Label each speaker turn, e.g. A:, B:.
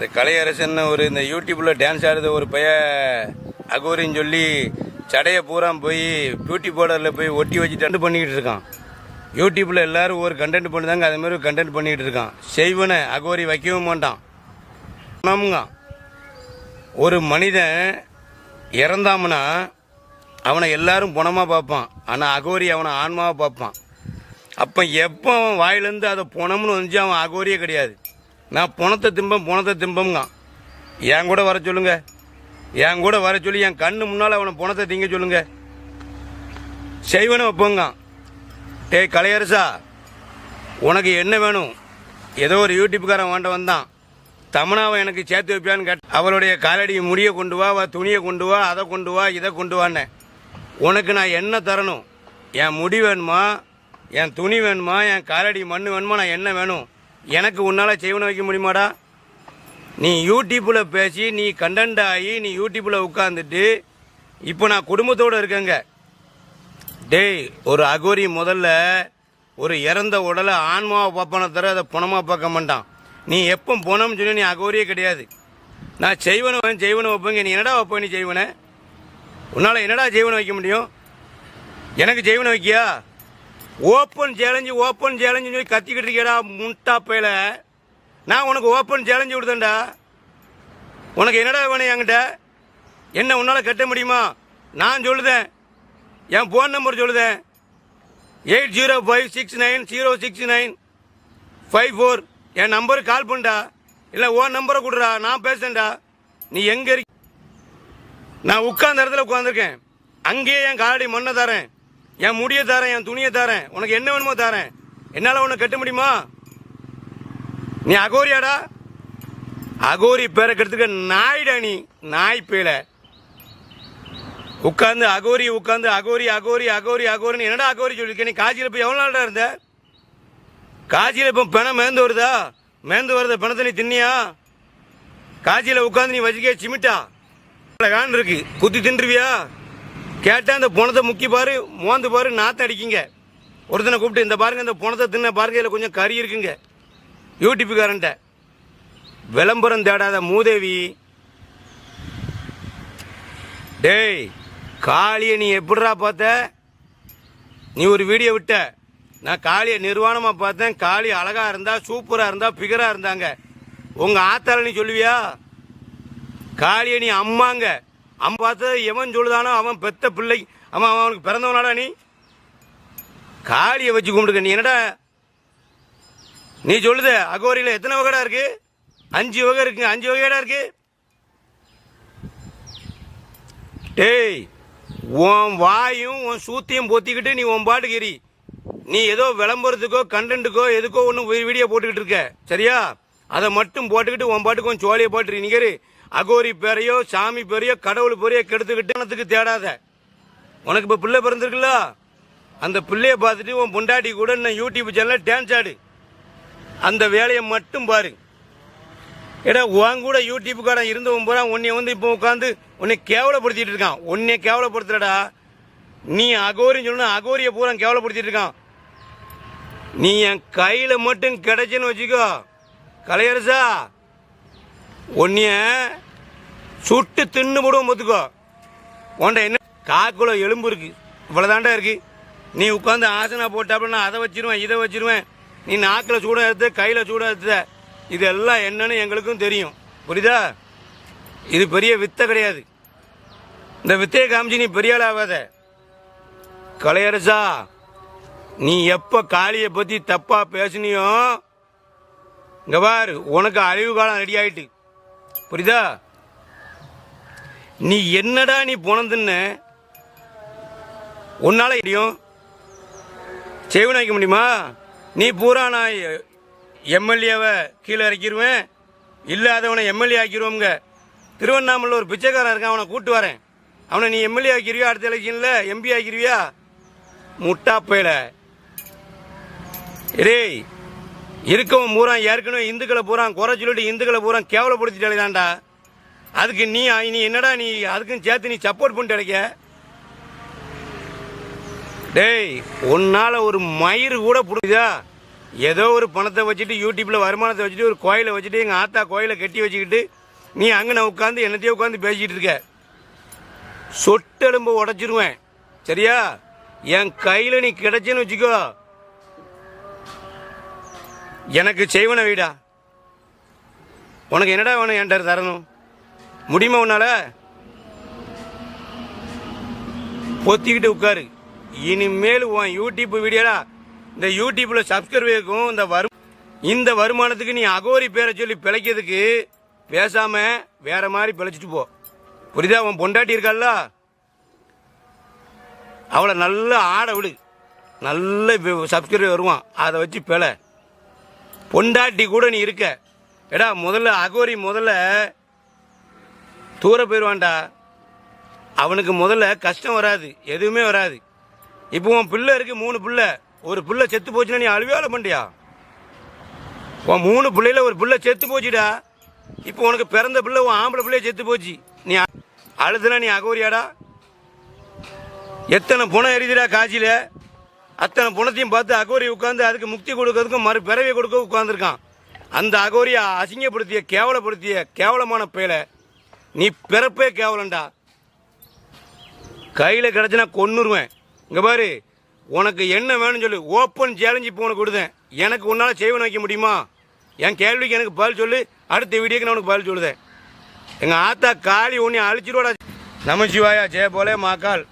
A: இந்த கலையரசன் ஒரு இந்த யூடியூப்ல டான்ஸ் ஆடுறது ஒரு பைய அகோரின்னு சொல்லி சடையை பூரா போய் பியூட்டி பார்லரில் போய் ஒட்டி வச்சுட்டு பண்ணிக்கிட்டு இருக்கான். யூடியூப்பில் எல்லாரும் ஒரு கண்டென்ட் பண்ணுதாங்க அதுமாரி மாதிரி கண்டென்ட் பண்ணிக்கிட்டு இருக்கான். செய்வனை அகோரி வைக்கவும் மாட்டான். ஆமாங்க ஒரு மனிதன் இறந்தாம்னா அவனை எல்லாரும் குணமாக பார்ப்பான். ஆனால் அகோரி அவனை ஆன்மாவை பார்ப்பான். அப்போ எப்போ அவன் வாயிலேருந்து அதை புணம்னு வந்துச்சு அவன் அகோரியே கிடையாது. நான் புணத்தை திம்பம் புணத்தை திம்பம்ங்க என் கூட வர சொல்லுங்க. என் கூட வர சொல்லி என் கண்ணு முன்னால் அவனை புணத்தை திங்க சொல்லுங்க. செய்வனை வைப்போங்க டேய் கலையரசா உனக்கு என்ன வேணும்? ஏதோ ஒரு யூடியூப்காரன் வாண்ட வந்தான். தமனாவை எனக்கு சேர்த்து வைப்பியான்னு கேட்ட அவளுடைய காலடி முடியை கொண்டு வா வா துணியை கொண்டு வா அதை கொண்டு வா இதை கொண்டு வான்னு உனக்கு நான் என்ன தரணும்? என் முடி வேணுமா? என் துணி வேணுமா? என் காலடி மண் வேணுமா? நான் என்ன வேணும்? எனக்கு உன்னால் செய்வன வைக்க முடியுமாடா? நீ யூடியூப்பில் பேசி நீ கண்டென்ட் ஆகி நீ யூடியூப்பில் உட்காந்துட்டு இப்போ நான் குடும்பத்தோடு இருக்கேங்க. டேய் ஒரு அகோரி முதல்ல ஒரு இறந்த உடலை ஆன்மாவை பார்ப்பான தர அதை புணமாக பார்க்க மாட்டான். நீ எப்போ போனோம்னு சொல்லி நீ அகோரியே கிடையாது. நான் செய்வனை செய்வனை வைப்பேங்க. நீ என்னடா வைப்பேன் நீ செய்வனை? உன்னால் என்னடா ஜீவனை வைக்க முடியும்? எனக்கு ஜீவனை வைக்கியா? ஓப்பன் சேலஞ்சு ஓப்பன் சேலஞ்சு சொல்லி கத்திக்கிட்டு இருக்கியடா முட்டா பையில. நான் உனக்கு ஓப்பன் சேலஞ்சு கொடுத்தேன்டா. உனக்கு என்னடா வேணும் என்கிட்ட? என்ன உன்னால் கட்ட முடியுமா? நான் சொல்லுதேன். என் ஃபோன் நம்பர் சொல்லுதேன். Eight zero five six nine zero six nine five four. என் நம்பருக்கு கால் பண்ணுடா இல்லை ஓன் நம்பரை கொடுறா. நான் பேசுறேன்டா. நீ எங்கே இருக்க நான் உட்கார்ந்த இடத்துல உட்காந்துருக்கேன் அங்கேயே என் காலடி மண்ணை தரேன். என் முடியை தரேன் என் துணியை தரேன். உனக்கு என்ன வேணுமோ தரேன். என்னால் உன்னை கட்ட முடியுமா? நீ அகோரியாடா? அகோரி பிறக்கிறதுக்கு நாயிடா நீ. நாய் பேல. உட்காந்து அகோரி உட்காந்து அகோரி அகோரி அகோரி அகோரின்னு என்னடா அகோரி சொல்லியிருக்க நீ காசியில் இப்போ எவ்வளோ நாள்டா இருந்த? காசியில் இப்போ பிணம் மேந்து வருதா? மேந்து வருத பணத்தை நீ தின்னியா? காசியில் உட்காந்து நீ வச்சுக்க சிமிட்டா? கான் இருக்கு. குத்தி தின்றுவியா? கேட்டால் அந்த புணத்தை முக்கி பாரு மோந்து பாரு நாத்த அடிக்குங்க. ஒருத்தனை கூப்பிட்டு இந்த பாருங்க இந்த புணத்தை தின்ன பாருங்க இதில் கொஞ்சம் கறி இருக்குங்க. யூடியூப்புக்காரன்ட்ட விளம்பரம் தேடாத மூதேவி. டேய் காளியை நீ எப்படிடா பார்த்த? நீ ஒரு வீடியோ விட்ட. நான் காளியை நிர்வாணமாக பார்த்தேன். காளி அழகாக இருந்தா சூப்பராக இருந்தா ஃபிகராக இருந்தாங்க. உங்கள் ஆத்தால நீ சொல்லுவியா? காளியை நீ அம்மாங்க. அவன் பார்த்து எவன் சொல்லுதானோ அவன் பெத்த பிள்ளை. அவன் அவனுக்கு பிறந்தவனாடா நீ? காளியை வச்சு கும்பிடுக்க நீ என்னடா? நீ சொல்லுது அகோரியில் எத்தனை வகைடா இருக்கு? அஞ்சு வகை இருக்குங்க அஞ்சு வகைடா இருக்கு. டேய் உன் வாயும் உன் சூத்தையும் பொத்திக்கிட்டு நீ உன் பாட்டுக்கு எரி நீ ஏதோ விளம்பரத்துக்கோ கண்டென்ட்டுக்கோ எதுக்கோ ஒன்றும் வீடியோ போட்டுக்கிட்டு இருக்க. சரியா? அதை மட்டும் போட்டுக்கிட்டு உன் பாட்டுக்கு உன் சோழியை போட்டுரு. நீங்க அகோரி பேரையோ சாமி பேரையோ கடவுள் பேரையோ கெடுத்துக்கிட்டு பணத்துக்கு தேடாத? உனக்கு இப்போ பிள்ளை பிறந்திருக்குல்ல? அந்த பிள்ளைய பார்த்துட்டு உன் பொண்டாட்டி கூட இன்னும் யூடியூப் சேனலில் டான்ஸ் ஆடு. அந்த வேலையை மட்டும் பாரு. ஏடா உன் கூட யூடியூப்புக்காரன் இருந்தவன் பூரா உன்னை வந்து இப்போ உட்காந்து உன்னை கேவலப்படுத்திட்டு இருக்கான். உன்னை கேவலப்படுத்துறடா. நீ அகோரின்னு சொல்லணும் அகோரியை பூரா கேவலப்படுத்திட்டு இருக்கான். நீ என் கையில மட்டும் கிடைச்சேன்னு வச்சுக்கோ. கலையரசா உன்னைய சுட்டு தின்னு போடுவோம் பார்த்துக்கோ. உன்ட என்ன? காக்குள்ள எலும்பு இருக்கு. இவ்வளோதாண்டா இருக்கு. நீ உட்காந்து ஆசனா போட்டாப்புல நான் அதை வச்சிருவேன் இதை வச்சிருவேன். நீ நாக்கில் சூடாக எடுத்து கையில் சூடம் எடுத்த இதெல்லாம் என்னன்னு எங்களுக்கும் தெரியும். புரியுதா? இது பெரிய வித்தை கிடையாது. இந்த வித்தையை காமிச்சு நீ பெரிய ஆள் ஆகாத. கலையரசா நீ எப்போ காளியை பற்றி தப்பாக பேசுனியோ இங்கே பாரு உனக்கு அழிவு காலம் ரெடி ஆயிட்டு. புரியுதா? நீ என்னடா நீ புணந்துன்னு உன்னால முடியும் செய்வன வைக்க முடியுமா? நீ பூரா நான் எம்எல்ஏவை கீழே இறக்கிடுவேன் இல்லாதவனை எம்எல்ஏ ஆக்கிடுவோங்க திருவண்ணாமலையில் ஒரு பிச்சைக்காரன் இருக்கான் அவனை கூட்டு வரேன். அவனை நீ எம்எல்ஏ ஆக்கிருவியா? அடுத்த எலெக்ஷனில் எம்பி ஆக்கிருவியா? முட்டா பயல. டேய் இருக்கவன் பூரா ஏற்கனவே இந்துக்களை பூரா குறை சொல்லிட்டு இந்துக்களை பூரா கேவலப்படுத்திட்டாலேதான்டா அதுக்கு நீ நீ என்னடா நீ அதுக்கும் சேர்த்து நீ சப்போர்ட் பண்ணிட்டு கிடைக்க டேய் உன்னால் ஒரு மயிறு கூட பிடிக்குதா? ஏதோ ஒரு பணத்தை வச்சுட்டு யூடியூப்பில் வருமானத்தை வச்சுட்டு ஒரு கோயிலை வச்சுட்டு எங்கள் ஆத்தா கோயிலை கட்டி வச்சுக்கிட்டு நீ அங்கன உட்காந்து என்னத்தையும் உட்காந்து பேசிக்கிட்டு இருக்க. சொட்டெலும்பு உடச்சிருவேன். சரியா? என் கையில் நீ கிடைச்சேன்னு வச்சுக்கோ. எனக்கு செய்வன வீடா? உனக்கு என்னடா வேணும் என்கிட்ட தரணும்? முடியுமா உன்னால? பொத்திக்கிட்டு உட்காரு. இனிமேல் உன் யூடியூப் வீடியோடா இந்த யூடியூப்ல சப்ஸ்கிரைபருக்கும் இந்த வரும் இந்த வருமானத்துக்கு நீ அகோரி பேரை சொல்லி பிழைக்கிறதுக்கு பேசாம வேற மாதிரி பிழைச்சிட்டு போ. புரியுதா? உன் பொண்டாட்டி இருக்கால்ல அவளை நல்லா ஆட விடு. நல்ல சப்ஸ்கிரைபர் வருவான். அதை வச்சு பிழை. பொண்டாட்டி கூட நீ இருக்க. எடா முதல்ல அகோரி முதல்ல தூர போயிடுவான்டா அவனுக்கு முதல்ல கஷ்டம் வராது எதுவுமே வராது. இப்போ உன் பிள்ளை இருக்கு மூணு பிள்ளை. ஒரு பிள்ளை செத்து போச்சுன்னா நீ அழுவியால பண்ணியா உன் மூணு பிள்ளையில ஒரு பிள்ளை செத்து போச்சுடா. இப்போ உனக்கு பிறந்த பிள்ளை உன் ஆம்பளை பிள்ளைய செத்து போச்சு. நீ அழுதுனா நீ அகோரியாடா? எத்தனை புணம் எரியுதுடா காட்சியில் அத்தனை புணத்தையும் பார்த்து அகோரி உட்காந்து அதுக்கு முக்தி கொடுக்கறதுக்கும் மறு பிறவி கொடுக்க உட்காந்துருக்கான் அந்த அகோரியை அசிங்கப்படுத்திய கேவலப்படுத்திய கேவலமான பேலை நீ பிறப்பே கேவலண்டா கையில் கிடச்சினா கொன்னுருவேன். இங்கே பாரு உனக்கு என்ன வேணும்னு சொல்லு. ஓப்பன் சேலஞ்சு இப்போ உனக்கு கொடுத்தேன் எனக்கு உன்னால் செய்வன் வைக்க முடியுமா? என் கேள்விக்கு எனக்கு பதில் சொல்லு. அடுத்த வீடியோக்கு நான் உனக்கு பதில் சொல்லுதேன். எங்கள் ஆத்தா காளி உன்னை அழிச்சிருவாடா. நமச்சிவாயா ஜெய போலே மாக்கால்.